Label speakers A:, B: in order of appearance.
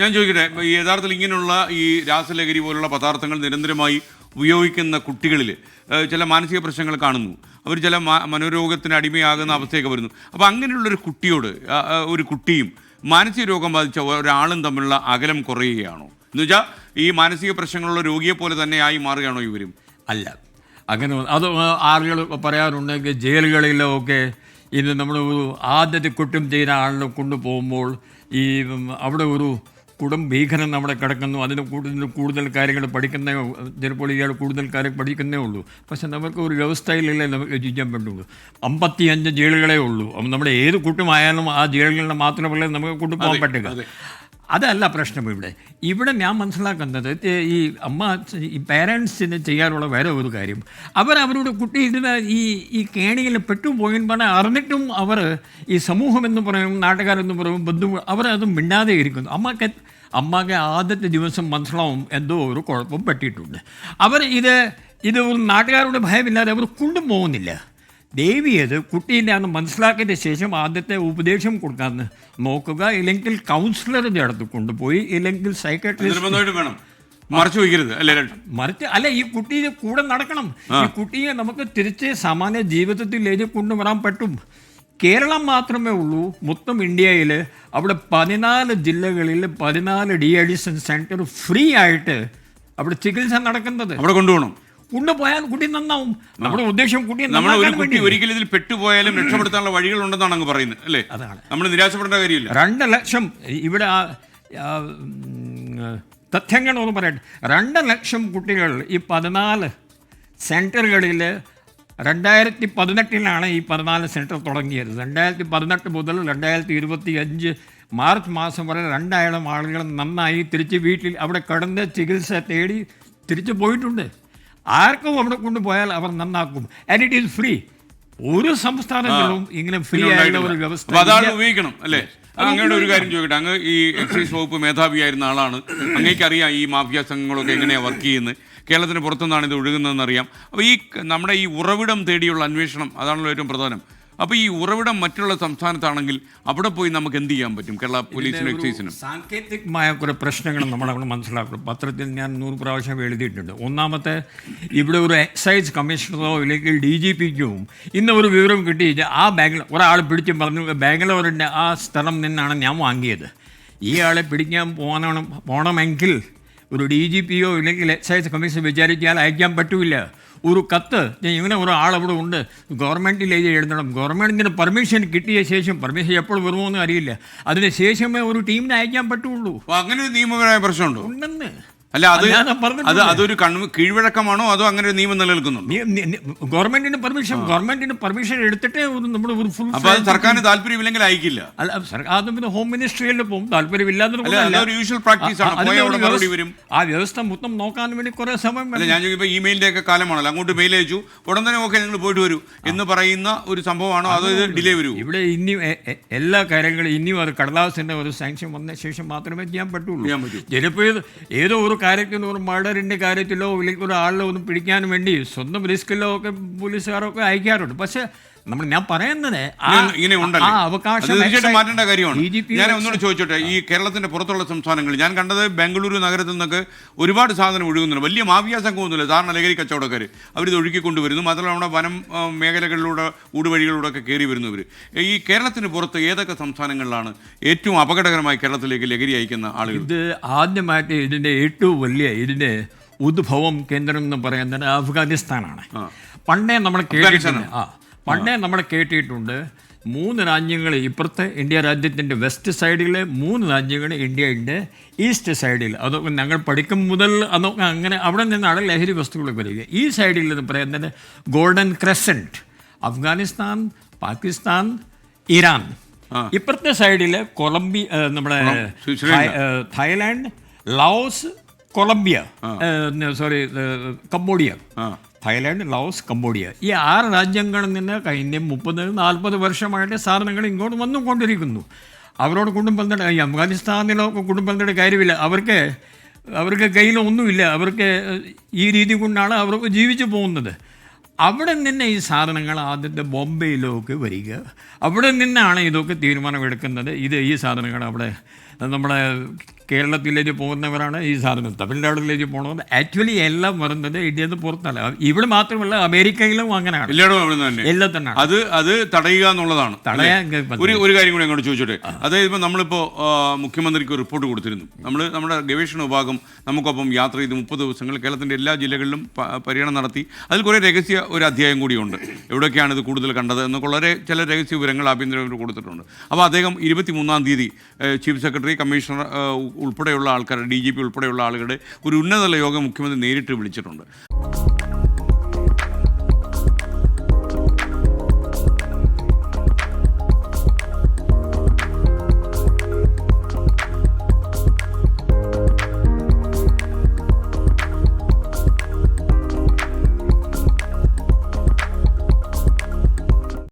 A: ഞാൻ ചോദിക്കട്ടെ ഈ യഥാർത്ഥത്തിൽ ഇങ്ങനെയുള്ള ഈ രാസലഹരി പോലുള്ള പദാർത്ഥങ്ങൾ നിരന്തരമായി ഉപയോഗിക്കുന്ന കുട്ടികളിൽ ചില മാനസിക പ്രശ്നങ്ങൾ കാണുന്നു. അവർ ചില മനോരോഗത്തിന് അടിമയാകുന്ന അവസ്ഥയൊക്കെ വരുന്നു. അപ്പോൾ അങ്ങനെയുള്ളൊരു കുട്ടിയോട് ഒരു കുട്ടിയും മാനസിക രോഗം ബാധിച്ച ഒരാളും തമ്മിലുള്ള അകലം കുറയുകയാണോ? എന്ന് വെച്ചാൽ ഈ മാനസിക പ്രശ്നങ്ങളുള്ള രോഗിയെ പോലെ തന്നെ ആയി മാറുകയാണോ ഇവരും?
B: അല്ല. അങ്ങനെ അത് ആളുകൾ പറയാറുണ്ടെങ്കിൽ ജയിലുകളിലൊക്കെ ഇത് നമ്മൾ ആദ്യത്തെ കുറ്റം ചെയ്യുന്ന ആളിനെ കൊണ്ടുപോകുമ്പോൾ ഈ അവിടെ ഒരു കുടും. ഭീകരൻ അവിടെ കിടക്കുന്നു. അതിന് കൂടുതൽ കൂടുതൽ കാര്യങ്ങൾ പഠിക്കുന്നേ ചിലപ്പോൾ ഇയാൾ കൂടുതൽ കാര്യം പഠിക്കുന്നേ ഉള്ളൂ. പക്ഷേ നമുക്ക് ഒരു വ്യവസ്ഥയിലല്ലേ നമുക്ക് ജീവിക്കാൻ പറ്റുള്ളൂ. അമ്പത്തിയഞ്ച് ജയിലുകളേ ഉള്ളൂ. നമ്മുടെ ഏത് കുട്ടുമായാലും ആ ജയിലുകളിൽ മാത്രമല്ലേ നമുക്ക് കൊണ്ടുപോകാൻ പറ്റുക. അതല്ല പ്രശ്നം ഇവിടെ. ഇവിടെ ഞാൻ മനസ്സിലാക്കുന്നത് ഈ അമ്മ ഈ പേരൻസിന് ചെയ്യാനുള്ള വേറെ ഒരു കാര്യം. അവർ അവരുടെ കുട്ടി ഇതിന് ഈ ഈ കേണിയിൽ പെട്ടുപോയെന്ന് പറഞ്ഞാൽ അറിഞ്ഞിട്ടും അവർ ഈ സമൂഹം എന്ന് പറയും നാട്ടുകാരെന്ന് പറയും ബന്ധു അവർ അത് മിണ്ടാതെ ഇരിക്കുന്നു. അമ്മയ്ക്ക് അമ്മയ്ക്ക് ആദ്യത്തെ ദിവസം മനസ്സിലാവും എന്തോ ഒരു കുഴപ്പം പറ്റിയിട്ടുണ്ട്. അവർ ഇത് ഇത് നാട്ടുകാരുടെ ഭയമില്ലാതെ അവർ കൊണ്ടുപോകുന്നില്ല. ദേവിയത് കുട്ടീന്റെ അന്ന് മനസ്സിലാക്കിയതിന് ശേഷം ആദ്യത്തെ ഉപദേശം കൊടുക്കാമെന്ന് നോക്കുക. ഇല്ലെങ്കിൽ കൗൺസിലറിന്റെ അടുത്ത് കൊണ്ടുപോയി. ഇല്ലെങ്കിൽ സൈക്കാട്രിസ്റ്റ്
A: വേണം. മറച്ചു വയ്ക്കരുത്. അല്ലേ
B: മറിച്ച് അല്ല ഈ കുട്ടിയെ കൂടെ നടക്കണം. ഈ കുട്ടിയെ നമുക്ക് തിരിച്ച് സാമാന്യ ജീവിതത്തിലേക്ക് കൊണ്ടുവരാൻ പറ്റും. കേരളം മാത്രമേ ഉള്ളൂ. മൊത്തം ഇന്ത്യയിൽ അവിടെ പതിനാല് ജില്ലകളിൽ പതിനാല് ഡി അഡിഷൻ സെന്റർ ഫ്രീ ആയിട്ട് അവിടെ ചികിത്സ നടക്കുന്നത്.
A: അവിടെ കൊണ്ടുപോകണം.
B: കൊണ്ടുപോയാൽ കുട്ടി നന്നാവും. നമ്മുടെ ഉദ്ദേശം കുട്ടി
A: നമ്മൾ ഒരു കുട്ടി ഒരിക്കലും ഇതിൽ പെട്ടുപോയാലും രക്ഷപ്പെടുത്താനുള്ള വഴികളുണ്ടെന്നാണ് അങ്ങ് പറയുന്നത് അല്ലേ?
B: അതാണ്.
A: നമ്മൾ നിരാശപ്പെടേണ്ട കാര്യമില്ല.
B: രണ്ട് ലക്ഷം ഇവിടെ തഥ്യങ്ങൾ ഒന്ന് ഉം, തഥ്യങ്ങളൊന്ന് പറയട്ടെ. രണ്ട് ലക്ഷം കുട്ടികൾ ഈ പതിനാല് സെന്ററുകളിൽ രണ്ടായിരത്തി പതിനെട്ടിലാണ് ഈ പതിനാല് സെന്റർ തുടങ്ങിയത്. രണ്ടായിരത്തി പതിനെട്ട് മുതൽ രണ്ടായിരത്തി ഇരുപത്തി അഞ്ച് മാർച്ച് മാസം വരെ രണ്ടായിരം ആളുകൾ നന്നായി തിരിച്ച് വീട്ടിൽ അവിടെ കിടന്ന് ചികിത്സ തേടി തിരിച്ചു പോയിട്ടുണ്ട്. ആർക്കും അവിടെ കൊണ്ടുപോയാൽ അവർ നന്നാക്കും. ആൻഡ് ഇറ്റ് ഈസ് ഫ്രീ ഒരു സംസ്ഥാനങ്ങളും ഇങ്ങനെ ഫ്രീ ആയിട്ടുള്ള ഒരു വ്യവസ്ഥ
A: അതാണ്. ഉപയോഗിക്കണം അല്ലേ? അങ്ങയുടെ ഒരു കാര്യം ചോദിക്കട്ടെ. അങ്ങ് ഈ എക്സൈസ് വകുപ്പ് മേധാവിയായിരുന്ന ആളാണ്. അങ്ങേക്ക് അറിയാം ഈ മാഫിയ സംഘങ്ങളൊക്കെ എങ്ങനെയാണ് വർക്ക് ചെയ്യുന്നത്. കേരളത്തിന് പുറത്തുനിന്നാണ് ഇത് ഒഴുകുന്നതെന്ന് അറിയാം അപ്പോൾ ഈ നമ്മുടെ ഈ ഉറവിടം തേടിയുള്ള അന്വേഷണം അതാണല്ലോ ഏറ്റവും പ്രധാനം. അപ്പോൾ ഈ ഉറവിടം മറ്റുള്ള സംസ്ഥാനത്താണെങ്കിൽ അവിടെ പോയി നമുക്ക് എന്ത് ചെയ്യാൻ പറ്റും? കേരള പോലീസിനും എക്സൈസിനും.
B: സാങ്കേതികമായ കുറേ പ്രശ്നങ്ങൾ നമ്മളവിടെ മനസ്സിലാക്കണം. പത്രത്തിൽ ഞാൻ നൂറ് പ്രാവശ്യം എഴുതിയിട്ടുണ്ട്. ഒന്നാമത്തെ ഇവിടെ ഒരു എക്സൈസ് കമ്മീഷണറോ ഇല്ലെങ്കിൽ ഡി ജി പിക്കും ഇന്ന് ഒരു വിവരം കിട്ടി ആ ബാംഗ്ലൂർ ഒരാൾ പിടിച്ച് പറഞ്ഞു ബാംഗ്ലൂരിന്റെ ആ സ്ഥലം നിന്നാണ് ഞാൻ വാങ്ങിയത്. ഈ ആളെ പിടിക്കാൻ പോകണം പോകണമെങ്കിൽ ഒരു ഡി ജി പിയോ ഇല്ലെങ്കിൽ എക്സൈസ് കമ്മീഷൻ വിചാരിച്ചാൽ അയക്കാൻ പറ്റില്ല. ഒരു കത്ത് ഞാൻ ഇങ്ങനെ ഒരു ആളവിടെ ഉണ്ട്. എഴുതി എഴുതണം. ഗവൺമെന്റിന് പെർമിഷൻ കിട്ടിയ ശേഷം പെർമിഷൻ എപ്പോൾ വരുമോ എന്ന് അറിയില്ല. അതിന് ശേഷമേ ഒരു ടീമിനെ അയക്കാൻ പറ്റുള്ളൂ.
A: അങ്ങനെ ഒരു നിയമപരമായ പ്രശ്നമുണ്ടോ?
B: ഉണ്ടെന്ന്.
A: അല്ല അത് അത് അതൊരു കണ്ണു കീഴ്വഴക്കമാണോ? അതോ അങ്ങനെ ഒരു നിയമം നിലനിൽക്കുന്നുണ്ടോ?
B: ഗവൺമെന്റിന് പെർമിഷൻ ഗവൺമെന്റിന് പെർമിഷൻ എടുത്തിട്ടേ നമ്മൾ ഒരു ഫുൾ
A: അപ്പോൾ അത് സർക്കാരിന് താല്പര്യമില്ലെങ്കിൽ അയക്കില്ല.
B: അല്ല സർക്കാർ പിന്നെ ഹോം മിനിസ്ട്രിയിൽ പോകും. താല്പര്യമില്ലാതെ
A: അല്ല അതൊരു യൂഷ്വൽ പ്രാക്ടീസ് ആണ്. പോയ അവിടെ വരും.
B: ആ വ്യവസ്ഥ മൊത്തം നോക്കാൻ വേണ്ടി കുറെ സമയം
A: ഞാൻ ചോദിക്കുമ്പോൾ ഇമെയിലിന്റെ ഒക്കെ കാലമാണല്ലോ. അങ്ങോട്ട് മെയിൽ അയച്ചു. ഉടൻ തന്നെ ഓക്കെ നിങ്ങൾ പോയിട്ട് വരൂ എന്ന് പറയുന്ന ഒരു സംഭവമാണോ? അതോ ഇത് ഡിലേ വരൂ?
B: ഇവിടെ എ- എല്ലാ കാര്യങ്ങളും ഇനിയും അത് കടലാസിന്റെ ഒരു സാങ്ഷൻ വന്ന ശേഷം മാത്രമേ ചെയ്യാൻ പറ്റുള്ളൂ. ചിലപ്പോൾ ഇത് ഏതോ ഒരു കാര്യത്തിന് ഒരു മർഡറിന്റെ കാര്യത്തിലോ ഇല്ലെങ്കിൽ ഒരാളിലോ ഒന്ന് പിടിക്കാൻ വേണ്ടി സ്വന്തം റിസ്ക്കിലോ ഒക്കെ പോലീസുകാരൊക്കെ അയക്കാറുണ്ട്. പക്ഷെ നമ്മൾ ഞാൻ പറയുന്നത് ആ- അവകാശം
A: മാറ്റേണ്ട കാര്യമാണ്. ഞാൻ ഒന്നുകൂടെ ചോദിച്ചോട്ടെ ഈ കേരളത്തിന്റെ പുറത്തുള്ള സംസ്ഥാനങ്ങൾ ഞാൻ കണ്ടത് ബംഗളൂരു നഗരത്തിൽ നിന്നൊക്കെ ഒരുപാട് സാധനം ഒഴുകുന്നുണ്ട്. വലിയ മാഫിയ സംഘമൊന്നുമില്ല സാധാരണ ലഹരി കച്ചവടക്കാർ അവരിത് ഒഴുക്കിക്കൊണ്ടുവരുന്നു മാത്രമല്ല നമ്മുടെ വനം മേഖലകളിലൂടെ ഊടുവഴികളിലൂടെ ഒക്കെ കയറി വരുന്നവർ ഈ കേരളത്തിന് പുറത്ത് ഏതൊക്കെ സംസ്ഥാനങ്ങളിലാണ് ഏറ്റവും അപകടകരമായി കേരളത്തിലേക്ക് ലഹരി അയക്കുന്ന ആളുകൾ?
B: ഇത് ആദ്യമായിട്ട് ഇതിന്റെ ഏറ്റവും വലിയ ഇതിന്റെ ഉദ്ഭവം കേന്ദ്രം എന്ന് പറയുന്നത് അഫ്ഗാനിസ്ഥാനാണ് പണ്ടേ നമ്മൾ കേട്ടിട്ടുണ്ട്. ആ. പണ്ടേ നമ്മൾ കേട്ടിട്ടുണ്ട് മൂന്ന് രാജ്യങ്ങൾ ഇപ്പുറത്തെ ഇന്ത്യ രാജ്യത്തിന്റെ വെസ്റ്റ് സൈഡിൽ മൂന്ന് രാജ്യങ്ങൾ ഇന്ത്യയുടെ ഈസ്റ്റ് സൈഡിൽ. അതൊക്കെ ഞങ്ങൾ പഠിക്കും മുതൽ അതൊക്കെ അങ്ങനെ അവിടെ നിന്നാണ് ലഹരി വസ്തുക്കളൊക്കെ വരിക. ഈ സൈഡിൽ എന്ന് പറയുന്നത് golden crescent Afghanistan Pakistan Iran. ഇപ്പുറത്തെ സൈഡിൽ കൊളംബിയ നമ്മുടെ. Thailand Laos Colombia sorry Cambodia. Thailand Laos Cambodia. ഈ ആറ് രാജ്യങ്ങളിൽ നിന്ന് കഴിഞ്ഞ മുപ്പത് നാൽപ്പത് വർഷമായിട്ട് സാധനങ്ങൾ ഇങ്ങോട്ട് വന്നു വന്നുകൊണ്ടിരിക്കുന്നു. അവരോട് കുടുംബങ്ങളുടെ ഈ അഫ്ഗാനിസ്ഥാനിലൊക്കെ കുടുംബങ്ങളുടെ കാര്യമില്ല. അവർക്ക് അവർക്ക് കയ്യിലൊന്നുമില്ല അവർക്ക് ഈ രീതി കൊണ്ടാണ് അവർക്ക് ജീവിച്ചു പോകുന്നത്. അവിടെ നിന്ന് ഈ സാധനങ്ങൾ ആദ്യത്തെ ബോംബെയിലൊക്കെ വരിക. അവിടെ നിന്നാണ് ഇതൊക്കെ തീരുമാനമെടുക്കുന്നത്. ഇത് ഈ സാധനങ്ങൾ അവിടെ നമ്മുടെ കേരളത്തിലേക്ക് പോകുന്നവരാണ് ഈ സാധനം തമിഴ്നാട്ടിലേക്ക് പോകുന്നത് ആക്ച്വലി എല്ലാം വരുന്നത് ഇന്ത്യയിൽ നിന്ന് പുറത്തല്ല. ഇവിടെ മാത്രമല്ല അമേരിക്കയിലും അങ്ങനെയാണ്.
A: തന്നെ.
B: എല്ലാം തന്നെയാണ്.
A: അത് അത് തടയുക എന്നുള്ളതാണ്. ഒരു ഒരു കാര്യം കൂടി അങ്ങോട്ട് ചോദിച്ചോട്ടെ. അതായത് ഇപ്പം നമ്മളിപ്പോൾ മുഖ്യമന്ത്രിക്ക് റിപ്പോർട്ട് കൊടുത്തിരുന്നു. നമ്മൾ നമ്മുടെ ഗവേഷണ വിഭാഗം നമുക്കൊപ്പം യാത്ര ചെയ്ത് മുപ്പത് ദിവസങ്ങൾ കേരളത്തിന്റെ എല്ലാ ജില്ലകളിലും പര്യടനം നടത്തി. അതിൽ കുറേ രഹസ്യ ഒരു അധ്യായം കൂടിയുണ്ട്. എവിടെയൊക്കെയാണ് ഇത് കൂടുതൽ കണ്ടത് എന്നൊക്കെ വളരെ ചില രഹസ്യ വിവരങ്ങൾ ആഭ്യന്തരമന്ത്രി കൊടുത്തിട്ടുണ്ട്. അപ്പോൾ അദ്ദേഹം ഇരുപത്തി മൂന്നാം തീയതി ചീഫ് സെക്രട്ടറി കമ്മീഷണർ ഉൾപ്പെടെയുള്ള ആൾക്കാരുടെ ഡി ജി പി ഉൾപ്പെടെയുള്ള ആളുകളുടെ ഒരു ഉന്നതതല യോഗം മുഖ്യമന്ത്രി നേരിട്ട് വിളിച്ചിട്ടുണ്ട്.